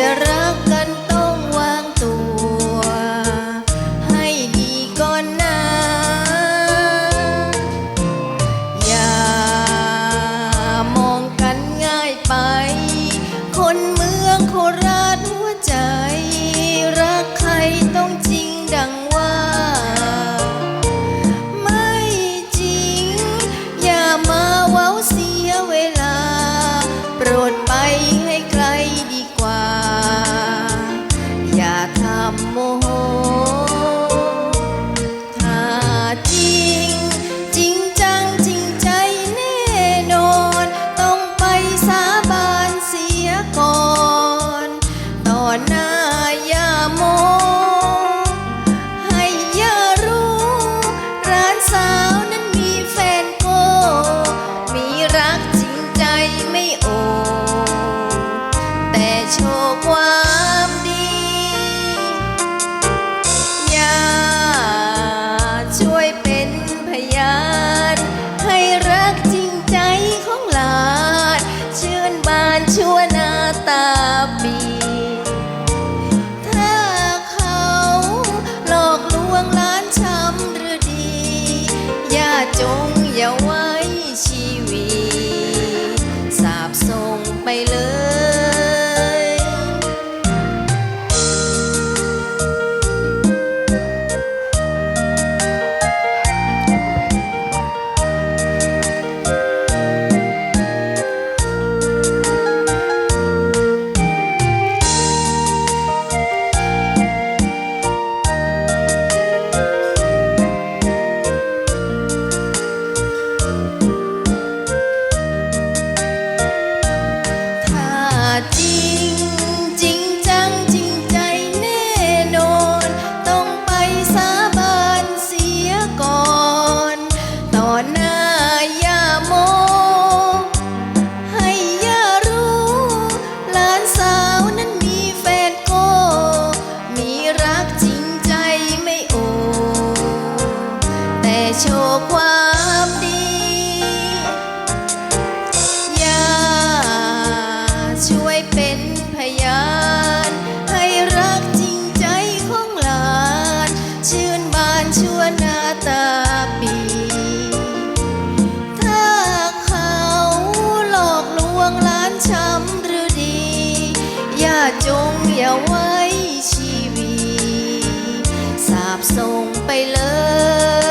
จะรักกันต้องวางตัว ให้ดีก่อนนะ อย่ามองกันง่ายไป คนเมืองโคราชหัวใจ รักใครต้องจริงดังว่า ไม่จริง อย่ามาเว้าเสียเวลา ทำโมโหถ้าจริง จริงจังจริงใจแน่นอน ต้องไปสาบานเสียก่อน ต่อหน้ายาโม ให้ยารู้ ร้านสาวนั้นมีแฟนโก มีรักจริงใจไม่โอแต่โชว์ควา พยานให้รักจริงใจของหลาน ชื่นบานชั่วนาตา ความดี อย่าช่วยเป็นพยาน ให้รักจริงใจของหลาน ชื่นบานชั่วหน้าตาปี ถ้าเขาหลอกลวงหลานช้ำหรือดี อย่าจงอย่าไว้ชีวี สาบส่งไปเลย